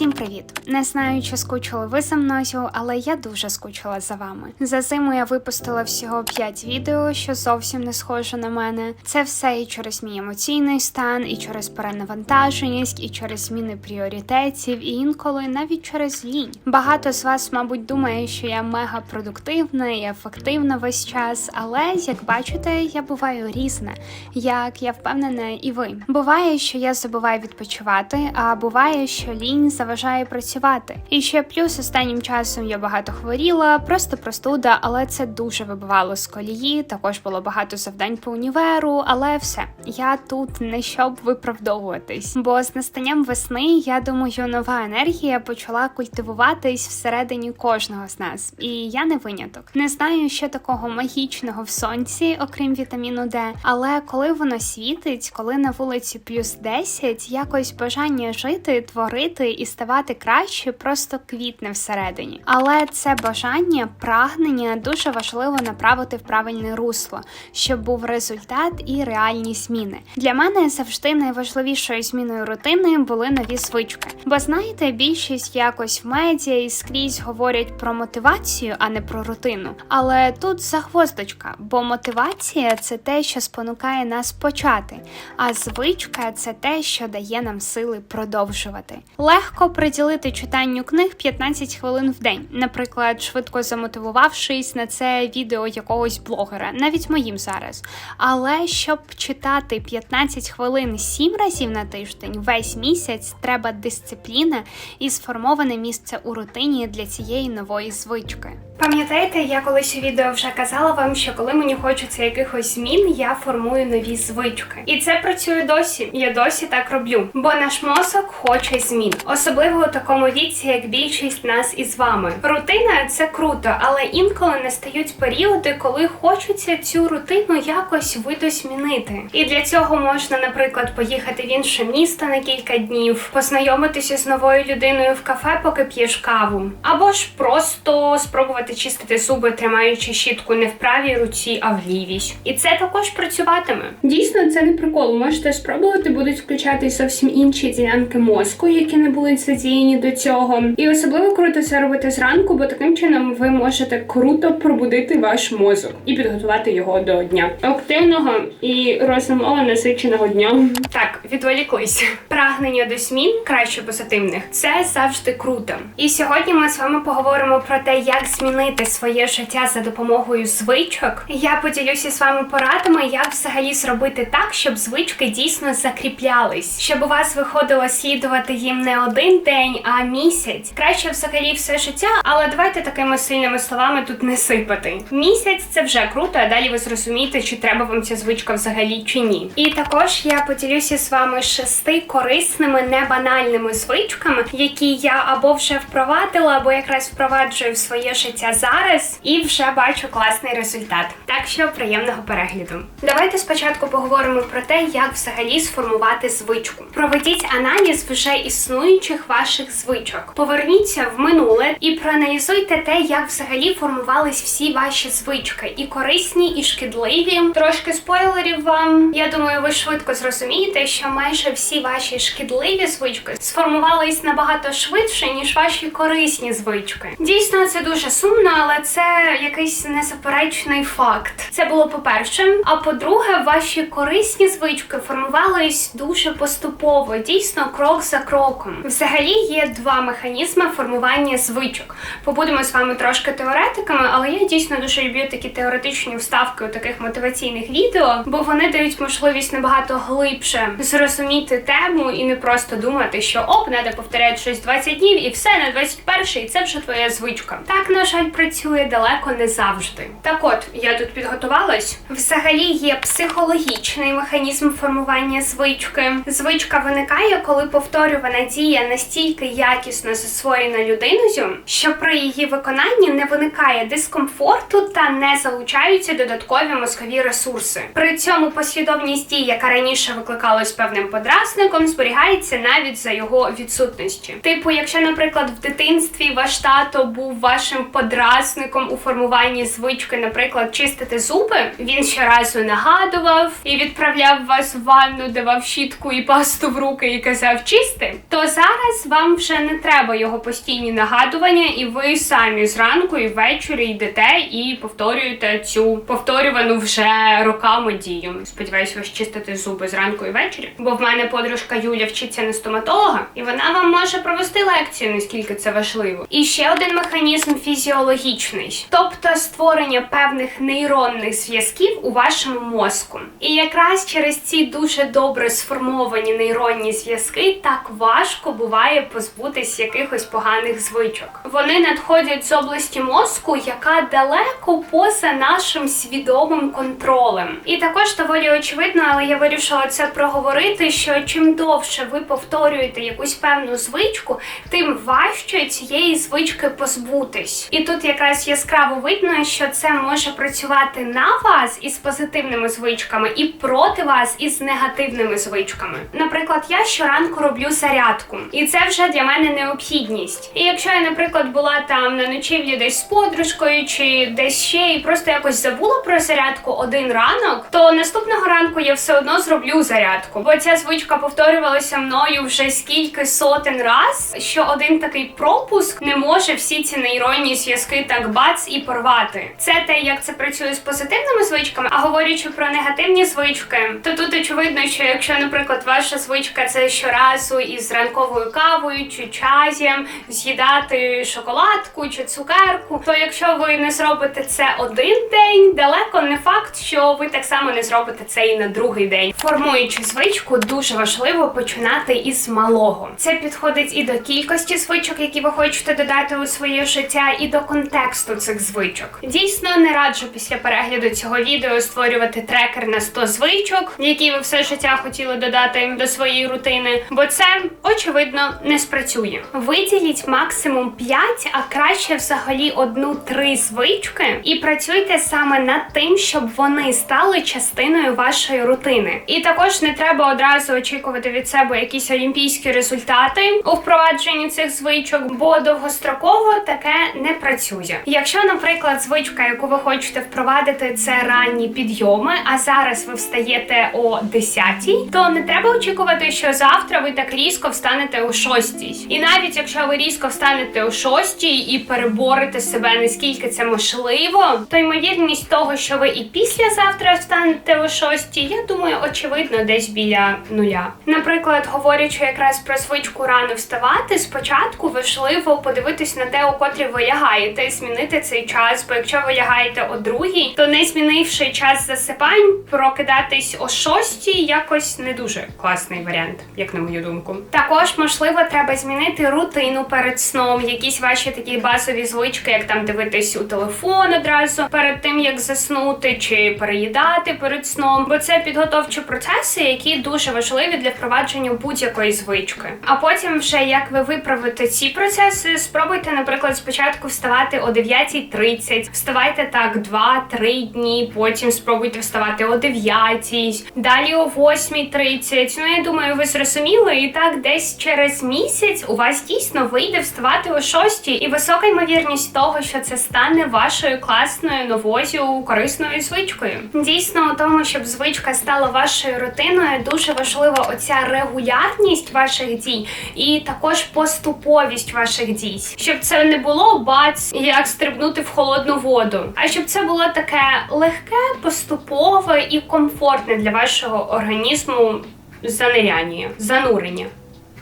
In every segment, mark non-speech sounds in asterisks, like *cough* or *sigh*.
Усім привіт! Не знаю, чи скучили ви за мною, але я дуже скучила за вами. За зиму я випустила всього 5 відео, що зовсім не схоже на мене. Це все і через мій емоційний стан, і через перенавантаженість, і через зміни пріоритетів, і інколи навіть через лінь. Багато з вас, мабуть, думає, що я мега продуктивна і ефективна весь час, але як бачите, я буваю різна. Як я впевнена, і ви. Буває, що я забуваю відпочивати, а буває, що лінь заважає працювати. І ще плюс останнім часом я багато хворіла, просто простуда, але це дуже вибивало з колії. Також було багато завдань по універу, але все, я тут не щоб виправдовуватись. Бо з настанням весни, я думаю, нова енергія почала культивуватись всередині кожного з нас, і я не виняток. Не знаю, що такого магічного в сонці, окрім вітаміну Д, але коли воно світить, коли на вулиці плюс 10, якось бажання жити, творити і ставати краще просто квітне всередині. Але це бажання, прагнення дуже важливо направити в правильне русло, щоб був результат і реальні зміни. Для мене завжди найважливішою зміною рутини були нові звички. Бо знаєте, більшість якось в медіа і скрізь говорять про мотивацію, а не про рутину. Але тут загвоздочка, бо мотивація це те, що спонукає нас почати, а звичка це те, що дає нам сили продовжувати. Легко приділити читанню книг 15 хвилин в день, наприклад, швидко замотивувавшись на це відео якогось блогера, навіть моїм зараз. Але щоб читати 15 хвилин 7 разів на тиждень весь місяць, треба дисципліна і сформоване місце у рутині для цієї нової звички. Пам'ятаєте, я колись у відео вже казала вам, що коли мені хочеться якихось змін, я формую нові звички. І це працює досі. Я досі так роблю. Бо наш мозок хоче змін, особливо у такому віці, як більшість нас із вами. Рутина це круто, але інколи настають періоди, коли хочеться цю рутину якось видозмінити. І для цього можна, наприклад, поїхати в інше місто на кілька днів, познайомитися з новою людиною в кафе, поки п'єш каву, або ж просто спробувати чистити зуби, тримаючи щітку не в правій руці, а в лівій. І це також працюватиме. Дійсно, це не прикол. Можете спробувати, будуть включати зовсім інші ділянки мозку, які не були задіяні до цього. І особливо круто це робити зранку, бо таким чином ви можете круто пробудити ваш мозок і підготувати його до дня активного і розумово насиченого дня. Так, відволіклись. Прагнення до змін краще позитивних. Це завжди круто. І сьогодні ми з вами поговоримо про те, як змінити своє життя за допомогою звичок. Я поділюся з вами порадами, як взагалі зробити так, щоб звички дійсно закріплялись, щоб у вас виходило слідувати їм не один день, а місяць. Краще взагалі все життя, але давайте такими сильними словами тут не сипати. Місяць це вже круто, а далі ви зрозумієте, чи треба вам ця звичка взагалі чи ні. І також я поділюся з вами шести корисними, небанальними звичками, які я або вже впровадила, або якраз впроваджую в своє життя зараз, і вже бачу класний результат. Так що приємного перегляду. Давайте спочатку поговоримо про те, як взагалі сформувати звичку. Проведіть аналіз вже існуючих ваших звичок. Поверніться в минуле і проаналізуйте те, як взагалі формувались всі ваші звички, і корисні, і шкідливі. Трошки спойлерів вам. Я думаю, ви швидко зрозумієте, що майже всі ваші шкідливі звички сформувались набагато швидше, ніж ваші корисні звички. Дійсно, це дуже сумно, але це якийсь незаперечний факт. Це було по-перше. А по-друге, ваші корисні звички формувались дуже поступово, дійсно, крок за кроком. Взагалі є два механізми формування звичок. Побудемо з вами трошки теоретиками, але я дійсно дуже люблю такі теоретичні вставки у таких мотиваційних відео, бо вони дають можливість набагато глибше зрозуміти тему і не просто думати, що оп, треба повторяти щось 20 днів, і все на 21 і це вже твоя звичка. Так, на жаль, працює далеко не завжди. Так от, я тут підготувалась. Взагалі є психологічний механізм формування звички. Звичка виникає, коли повторювана дія настільки якісно засвоєна людиною, що при її виконанні не виникає дискомфорту та не залучаються додаткові мозкові ресурси. При цьому послідовність дій, яка раніше викликалась певним подразником, зберігається навіть за його відсутності. Типу, якщо, наприклад, в дитинстві ваш тато був вашим подразником у формуванні звички, наприклад, чистити зуби, він щоразу нагадував і відправляв вас в ванну, давав щітку і пасту в руки і казав чисти, то зараз зараз вам вже не треба його постійні нагадування, і ви самі зранку і ввечері йдете і повторюєте цю повторювану вже роками дію. Сподіваюсь, ви ж чистите зуби зранку і ввечері. Бо в мене подружка Юля вчиться на стоматолога, і вона вам може провести лекцію, наскільки це важливо. І ще один механізм фізіологічний, тобто створення певних нейронних зв'язків у вашому мозку. І якраз через ці дуже добре сформовані нейронні зв'язки так важко буває позбутись якихось поганих звичок. Вони надходять з області мозку, яка далеко поза нашим свідомим контролем. І також доволі очевидно, але я вирішила це проговорити. Що чим довше ви повторюєте якусь певну звичку, тим важче цієї звички позбутись. І тут якраз яскраво видно, що це може працювати на вас із позитивними звичками і проти вас із негативними звичками. Наприклад, я щоранку роблю зарядку, і це вже для мене необхідність. І якщо я, наприклад, була там на ночівлі десь з подружкою чи десь ще і просто якось забула про зарядку один ранок, то наступного ранку я все одно зроблю зарядку, бо ця звичка повторювалася мною вже скільки сотень раз, що один такий пропуск не може всі ці нейронні зв'язки так бац і порвати. Це те, як це працює з позитивними звичками. А говорячи про негативні звички, то тут очевидно, що якщо, наприклад, ваша звичка це щоразу із ранковою кавою чи чаєм з'їдати шоколадку чи цукерку, то якщо ви не зробите це один день, далеко не факт, що ви так само не зробите це і на другий день. Формуючи звичку, дуже важливо починати із малого. Це підходить і до кількості звичок, які ви хочете додати у своє життя, і до контексту цих звичок. Дійсно, не раджу після перегляду цього відео створювати трекер на 100 звичок, які ви все життя хотіли додати до своєї рутини, бо це очевидно не спрацює. Виділіть максимум 5, а краще взагалі одну-три звички, і працюйте саме над тим, щоб вони стали частиною вашої рутини. І також не треба одразу очікувати від себе якісь олімпійські результати у впровадженні цих звичок, бо довгостроково таке не працює. Якщо, наприклад, звичка, яку ви хочете впровадити, це ранні підйоми, а зараз ви встаєте о 10, то не треба очікувати, що завтра ви так різко встанете о 6. І навіть якщо ви різко встанете о 6 і переборете себе наскільки це можливо, то ймовірність того, що ви і післязавтра встанете о 6, я думаю, очевидно, десь біля нуля. Наприклад, говорячи якраз про звичку рано вставати, спочатку важливо подивитись на те, у котрі ви лягаєте, і змінити цей час. Бо якщо ви лягаєте о другій, то не змінивши час засипань, прокидатись о шостій якось не дуже класний варіант, як на мою думку. Також можливо треба змінити рутину перед сном, якісь ваші такі базові звички, як там дивитись у телефон одразу перед тим як заснути, чи переїдати перед сном, бо це підготовчі процеси, які дуже важливі для впровадження будь-якої звички. А потім, вже як ви виправите ці процеси, спробуйте, наприклад, спочатку вставати о 9.30, вставайте так 2-3 дні, потім спробуйте вставати о 9, далі о 8.30. Ну я думаю, ви зрозуміли, і так десь через місяць у вас дійсно вийде вставати о 6, і висока ймовірність того, що це стане вашою класною новою корисною звичкою. Дійсно, у тому, щоб звичка стала вашою рутиною, дуже важлива оця регулярність ваших дій і також поступовість ваших дій, щоб це не було бац, як стрибнути в холодну воду, а щоб це було таке легке, поступове і комфортне для вашого організму заниряння, занурення,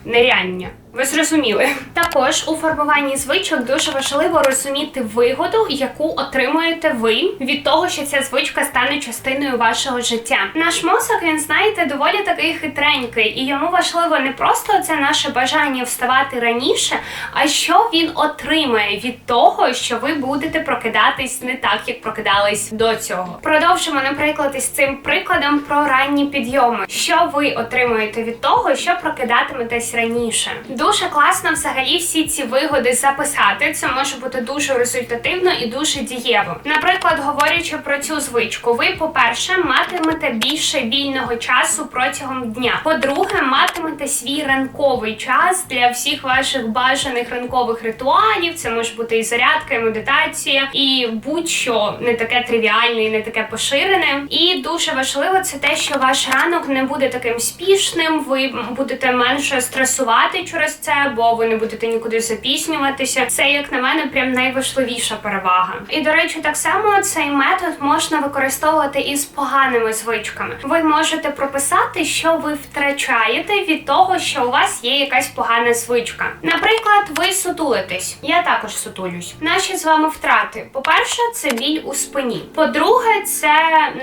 ниряння. Ви зрозуміли. Також у формуванні звичок дуже важливо розуміти вигоду, яку отримуєте ви від того, що ця звичка стане частиною вашого життя. Наш мозок, він знаєте, доволі такий хитренький, і йому важливо не просто це наше бажання вставати раніше, а що він отримає від того, що ви будете прокидатись не так, як прокидались до цього. Продовжимо, наприклад, із цим прикладом про ранні підйоми. Що ви отримуєте від того, що прокидатиметесь раніше? Дуже класно взагалі всі ці вигоди записати. Це може бути дуже результативно і дуже дієво. Наприклад, говорячи про цю звичку, ви, по-перше, матимете більше вільного часу протягом дня. По-друге, матимете свій ранковий час для всіх ваших бажаних ранкових ритуалів. Це може бути і зарядка, і медитація, і будь-що не таке тривіальне, і не таке поширене. І дуже важливо це те, що ваш ранок не буде таким спішним. Ви будете менше стресувати через через це, бо ви не будете нікуди запіснюватися. Це, як на мене, прям найважливіша перевага. І до речі, так само цей метод можна використовувати із поганими звичками. Ви можете прописати, що ви втрачаєте від того, що у вас є якась погана звичка. Наприклад, ви сутулитесь. Я також сутулюсь. Наші з вами втрати. По-перше, це біль у спині. По-друге, це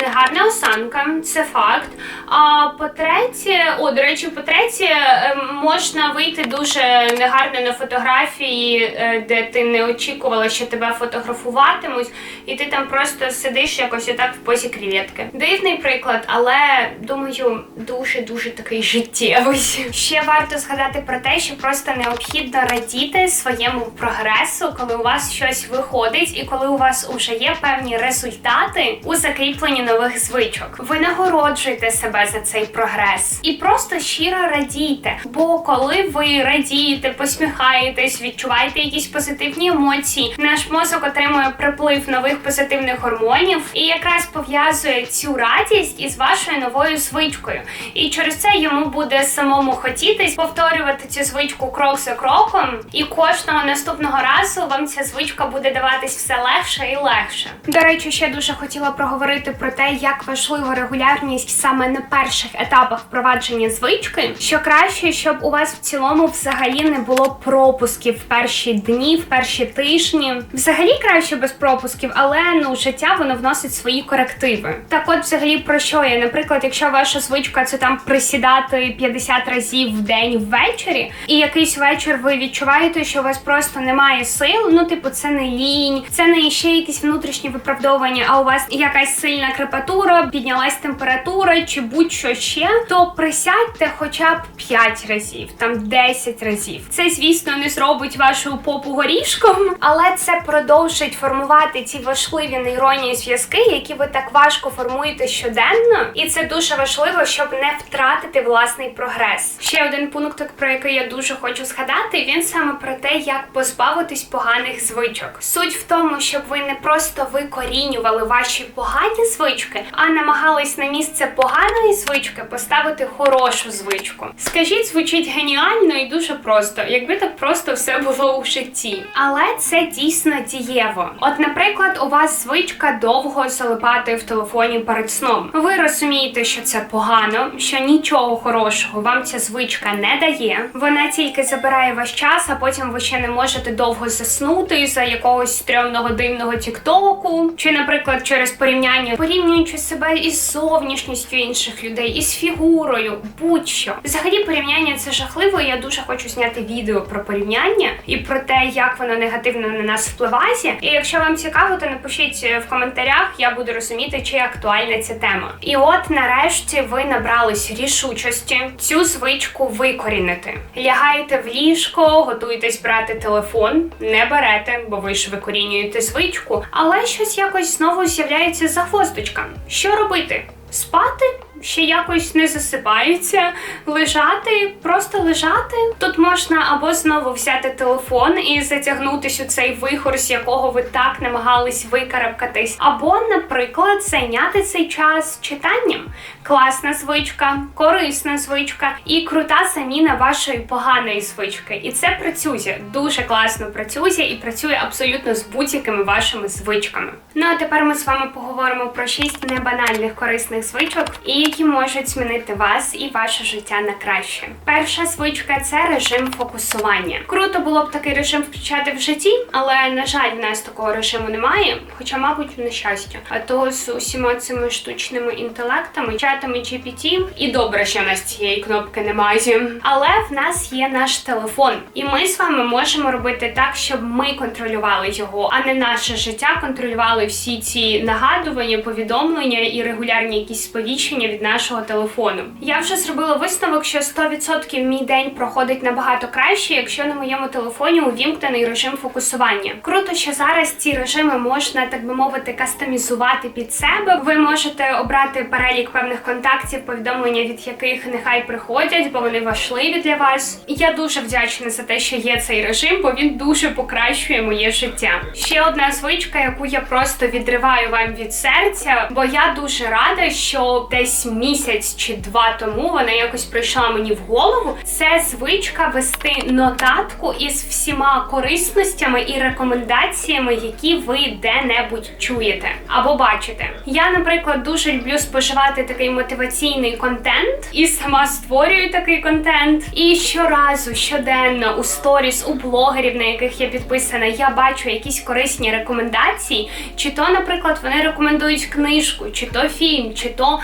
негарна осанка, це факт. А по-третє, о, до речі, по-третє, е, можна вийти дуже негарно на фотографії, е, де ти не очікувала, що тебе фотографуватимуть, і ти там просто сидиш якось отак в позі креветки. Дивний приклад, але думаю, дуже дуже такий життєвий. *laughs* Ще варто згадати про те, що просто необхідно радіти своєму прогресу, коли у вас щось виходить, і коли у вас уже є певні результати у закріпленні нових звичок. Ви нагороджуєте себе за цей прогрес і просто щиро радійте. Бо коли ви радієте, посміхаєтесь, відчуваєте якісь позитивні емоції, наш мозок отримує приплив нових позитивних гормонів і якраз пов'язує цю радість із вашою новою звичкою. І через це йому буде самому хотітись повторювати цю звичку крок за кроком, і кожного наступного разу вам ця звичка буде даватись все легше і легше. До речі, ще дуже хотіла проговорити про те, як важлива регулярність саме на перших етапах впровадження звички, що краще, щоб у вас в цілому взагалі не було пропусків в перші дні, в перші тижні. Взагалі краще без пропусків, але ну життя воно вносить свої корективи. Так, от, взагалі, про що я? Наприклад, якщо ваша звичка це там присідати 50 разів в день ввечері, і якийсь вечір ви відчуваєте, що у вас просто немає сил. Ну, типу, це не лінь, це не ще якісь внутрішні виправдовування, а у вас якась сильна крепатура, піднялась температура чи будь-що ще, то присядьте хоча б 5 разів, там 10 разів. Це, звісно, не зробить вашу попу горішком, але це продовжить формувати ці важливі нейронні зв'язки, які ви так важко формуєте щоденно, і це дуже важливо, щоб не втратити власний прогрес. Ще один пункт, про який я дуже хочу згадати, він саме про те, як позбавитись поганих звичок. Суть в тому, щоб ви не просто викорінювали ваші погані звички, а намагались на місце поганої звички поставити хорошу звичку. Скажіть, звучить геніально і дуже просто, якби так просто все було у житті. Але це дійсно дієво. От, наприклад, у вас звичка довго залипати в телефоні перед сном. Ви розумієте, що це погано, що нічого хорошого вам ця звичка не дає. Вона тільки забирає ваш час, а потім ви ще не можете довго заснути за якогось стрьомного дивного тіктоку, чи, наприклад, через порівняння, порівнюючи себе із зовнішністю інших людей, із фігурою, будь-що. Взагалі, порівняння це жахливо. і Я дуже хочу зняти відео про порівняння і про те, як воно негативно на нас впливає. І якщо вам цікаво, то напишіть в коментарях, я буду розуміти, чи актуальна ця тема. І от нарешті ви набрались рішучості цю звичку викорінити. Лягаєте в ліжко, готуєтесь брати телефон, не берете, бо ви ж викорінюєте звичку, але щось якось знову з'являється загвоздочка. Що робити? Спати? Ще якось не засипається, лежати, просто лежати. Тут можна або знову взяти телефон і затягнутися у цей вихор, з якого ви так намагались викарабкатись, або, наприклад, зайняти цей час читанням. Класна звичка, корисна звичка і крута заміна вашої поганої звички. І це працює дуже класно працює і працює абсолютно з будь-якими вашими звичками. Ну а тепер ми з вами поговоримо про шість небанальних корисних звичок, і які можуть змінити вас і ваше життя на краще. Перша звичка це режим фокусування. Круто було б такий режим включати в житті, але на жаль, в нас такого режиму немає. Хоча, мабуть, на щастя. А то з усіма цими штучними інтелектами, чатами GPT, і добре, що в нас цієї кнопки немає. Але в нас є наш телефон, і ми з вами можемо робити так, щоб ми контролювали його, а не наше життя контролювали всі ці нагадування, повідомлення і регулярні якісь сповіщення від нашого телефону. Я вже зробила висновок, що 100% мій день проходить набагато краще, якщо на моєму телефоні увімкнений режим фокусування. Круто, що зараз ці режими можна, так би мовити, кастомізувати під себе. Ви можете обрати перелік певних контактів, повідомлення від яких нехай приходять, бо вони важливі для вас. Я дуже вдячна за те, що є цей режим, бо він дуже покращує моє життя. Ще одна звичка, яку я просто відриваю вам від серця, бо я дуже рада, що десь десь місяць чи два тому вона якось прийшла мені в голову. Це звичка вести нотатку із всіма корисностями і рекомендаціями, які ви де-небудь чуєте або бачите. Я, наприклад, дуже люблю споживати такий мотиваційний контент і сама створюю такий контент. І щоразу, щоденно у сторіс, у блогерів, на яких я підписана, я бачу якісь корисні рекомендації, чи то, наприклад, вони рекомендують книжку, чи то фільм, чи то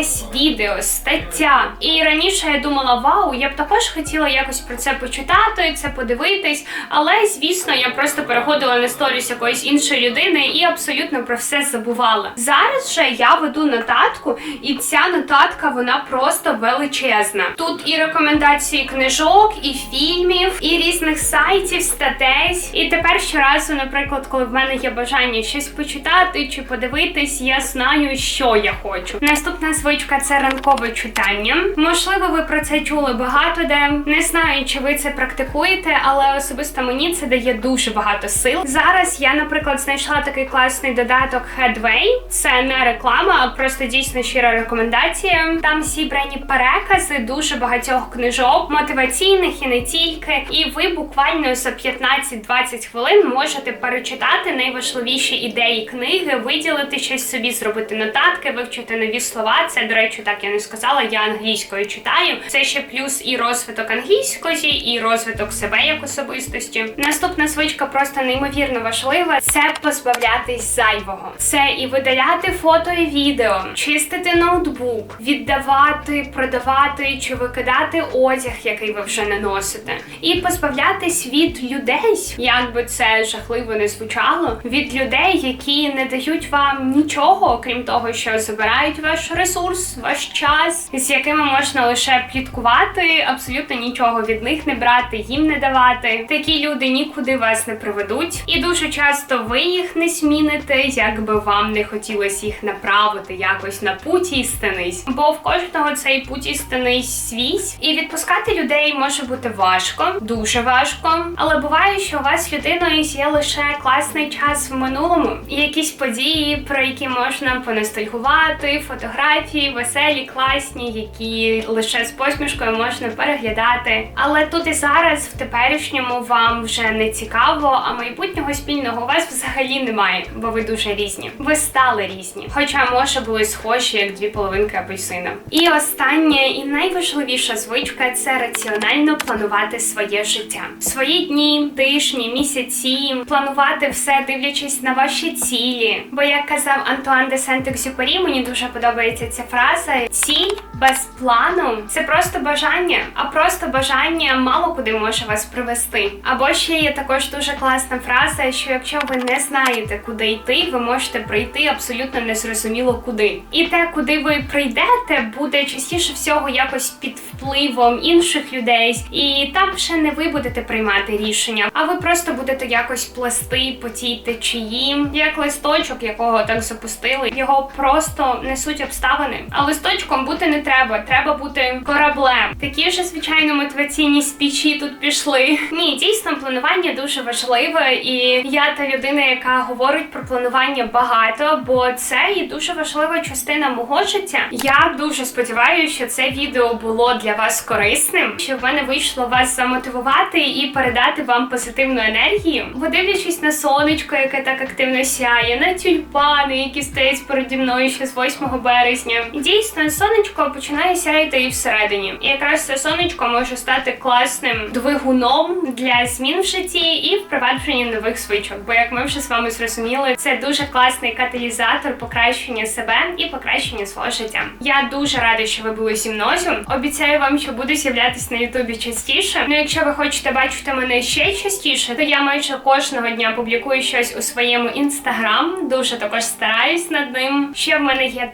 якесь відео, стаття. І раніше я думала, вау, я б також хотіла якось про це почитати, це подивитись. Але звісно, я просто переходила на сторіс якоїсь іншої людини і абсолютно про все забувала. Зараз же я веду нотатку, і ця нотатка вона просто величезна. Тут і рекомендації книжок, і фільмів, і різних сайтів, статей. І тепер щоразу, наприклад, коли в мене є бажання щось почитати чи подивитись, я знаю, що я хочу. Наступна звичка це ранкове читання. Можливо, ви про це чули багато де. Не знаю, чи ви це практикуєте, але особисто мені це дає дуже багато сил. Зараз я, наприклад, знайшла такий класний додаток Headway. Це не реклама, а просто дійсно щира рекомендація. Там зібрані перекази дуже багатьох книжок, мотиваційних і не тільки. І ви буквально за 15-20 хвилин можете перечитати найважливіші ідеї книги, виділити щось собі, зробити нотатки, вивчити нові слова. Це, до речі, так я не сказала. Я англійською читаю. Це ще плюс і розвиток англійської, і розвиток себе як особистості. Наступна звичка просто неймовірно важлива. Це позбавлятись зайвого. Це і видаляти фото і відео, чистити ноутбук, віддавати, продавати чи викидати одяг, який ви вже не носите, і позбавлятись від людей, як би це жахливо не звучало, від людей, які не дають вам нічого, окрім того, що забирають ваш ресурс, ваш час, з якими можна лише пліткувати, абсолютно нічого від них не брати, їм не давати. Такі люди нікуди вас не приведуть, і дуже часто ви їх не зміните, як би вам не хотілося їх направити якось на путь істинний. Бо в кожного цей путь істинний свій, і відпускати людей може бути важко, дуже важко. Але буває, що у вас людиною є лише класний час в минулому, і якісь події, про які можна поностальгувати, фотографії, веселі, класні, які лише з посмішкою можна переглядати. Але тут і зараз, в теперішньому, вам вже не цікаво, а майбутнього спільного у вас взагалі немає, бо ви дуже різні. Ви стали різні, хоча може були схожі як дві половинки апельсина. І останнє і найважливіша звичка це раціонально планувати своє життя, свої дні, тижні, місяці, планувати все, дивлячись на ваші цілі. Бо як казав Антуан де Сент-Екзюпері, мені дуже подобається ця фраза: ціль без плану це просто бажання, а просто бажання мало куди може вас привести. Або ще є також дуже класна фраза, що якщо ви не знаєте, куди йти, ви можете прийти абсолютно незрозуміло куди. І те, куди ви прийдете, буде частіше всього якось під впливом інших людей, і там ще не ви будете приймати рішення, а ви просто будете якось плести по тій течії, як листочок, якого так запустили. Його просто несуть обставини. А листочком бути не треба. Треба бути кораблем. Такі ж, звичайно, мотиваційні спічі тут пішли. Ні, дійсно, планування дуже важливе, і я та людина, яка говорить про планування багато, бо це і дуже важлива частина мого життя. Я дуже сподіваюся, що це відео було для вас корисним, що в мене вийшло вас замотивувати і передати вам позитивну енергію. Бо дивлячись на сонечко, яке так активно сяє, на тюльпани, які стоять переді мною ще з 8 березня. Дійсно, сонечко починає сяяти і всередині. І якраз це сонечко може стати класним двигуном для змін в житті і впровадження нових звичок. Бо як ми вже з вами зрозуміли, це дуже класний каталізатор покращення себе і покращення свого життя. Я дуже рада, що ви були зі мною. Обіцяю вам, що буду з'являтися на Ютубі частіше. Ну, якщо ви хочете бачити мене ще частіше, то я майже кожного дня публікую щось у своєму інстаграм. Дуже також стараюсь над ним. Ще в мене є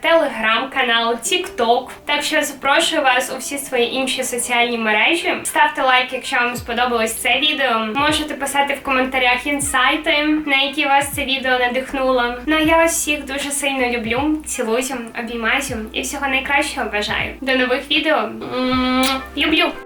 телеграм-канал, Тікток. Так що запрошую вас у всі свої інші соціальні мережі. Ставте лайк, якщо вам сподобалось це відео. Можете писати в коментарях інсайти, на які вас це відео надихнуло. Ну а я вас всіх дуже сильно люблю. Цілую, обіймаю і всього найкращого бажаю. До нових відео. Люблю!